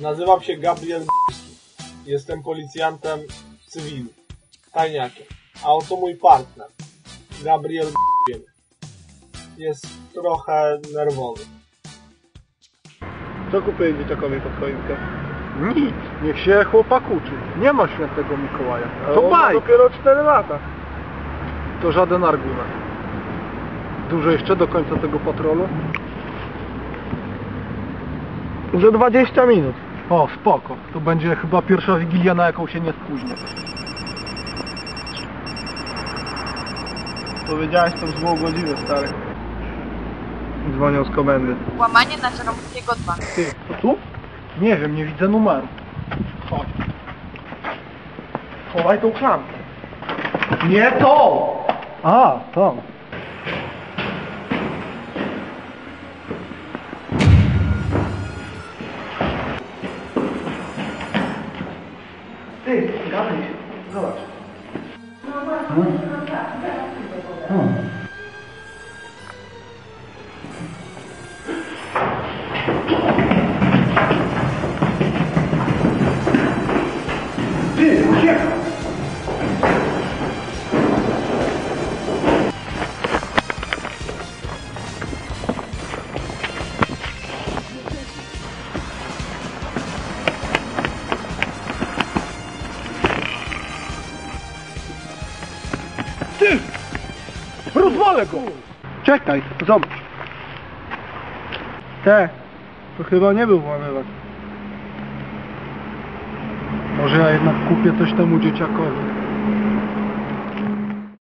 Nazywam się Gabriel Jestem policjantem cywilnym, tajniakiem. A oto mój partner, Gabriel Jest trochę nerwowy. Co kupiłeś dzieciakowi pod choinkę? Nic, niech się chłopak uczy. Nie ma świętego Mikołaja. To on ma dopiero 4 lata. to żaden argument. Dużo jeszcze do końca tego patrolu? Że 20 minut. O, spoko. To będzie chyba pierwsza wigilia, na jaką się nie spóźnię. Powiedziałeś to w złą godzinę, stary. Dzwonią z komendy. Łamanie na Żeromskiego 2. Ty, to tu? Nie wiem, nie widzę numeru. Chodź. Chowaj tą klamkę. Nie to! A, to. Ty, gadaj się. Zobacz. Ty! Rozwalę go! Czekaj, zobacz. Te, to chyba nie był włamywacz. Może ja jednak kupię coś temu dzieciakowi.